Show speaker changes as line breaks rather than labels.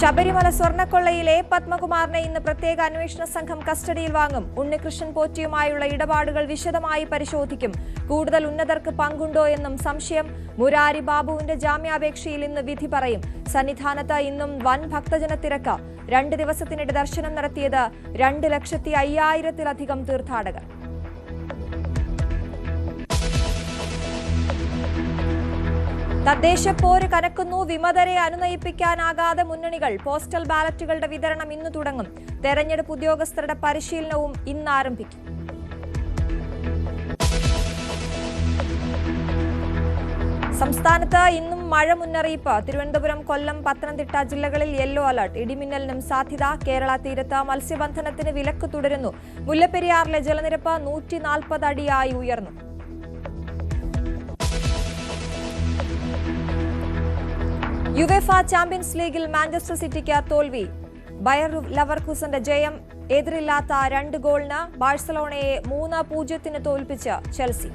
ശബരിമല സ്വർണക്കൊള്ളയിലെ പത്മകുമാറിനെ ഇന്ന് പ്രത്യേക അന്വേഷണ സംഘം കസ്റ്റഡിയിൽ വാങ്ങും. ഉണ്ണികൃഷ്ണൻ പോറ്റിയുമായുള്ള ഇടപാടുകൾ വിശദമായി പരിശോധിക്കും. കൂടുതൽ ഉന്നതർക്ക് പങ്കുണ്ടോ എന്നും സംശയം. മുരാരി ബാബുവിന്റെ ജാമ്യാപേക്ഷയിൽ ഇന്ന് വിധി പറയും. സന്നിധാനത്ത് ഇന്നും വൻ ഭക്തജന തിരക്ക്. രണ്ട് ദിവസത്തിനിടെ ദർശനം നടത്തിയത് രണ്ട് ലക്ഷത്തി അയ്യായിരത്തിലധികം തീർത്ഥാടകർ. തദ്ദേശ പോര് കനക്കുന്നു വിമതരെ അനുനയിപ്പിക്കാനാകാതെ മുന്നണികൾ. പോസ്റ്റൽ ബാലറ്റുകളുടെ വിതരണം ഇന്ന് തുടങ്ങും. തെരഞ്ഞെടുപ്പ് ഉദ്യോഗസ്ഥരുടെ പരിശീലനവും ഇന്ന് ആരംഭിക്കും. സംസ്ഥാനത്ത് ഇന്നും മഴ മുന്നറിയിപ്പ്. തിരുവനന്തപുരം കൊല്ലം പത്തനംതിട്ട ജില്ലകളിൽ യെല്ലോ അലർട്ട്. ഇടിമിന്നലിനും സാധ്യത കേരള തീരത്ത് മത്സ്യബന്ധനത്തിന് വിലക്ക് തുടരുന്നു. മുല്ലപ്പെരിയാറിലെ ജലനിരപ്പ് നൂറ്റി അടിയായി ഉയർന്നു. യുവേഫ ചാമ്പ്യൻസ് ലീഗിൽ മാഞ്ചസ്റ്റർ സിറ്റിക്ക് തോൽവി. ബയർ ലവർകുസന്റെ ജയം എതിരില്ലാത്ത രണ്ട് ഗോളിന് ബാഴ്സലോണയെ മൂന്ന് പൂജ്യത്തിന് തോൽപ്പിച്ച് ചെൽസി.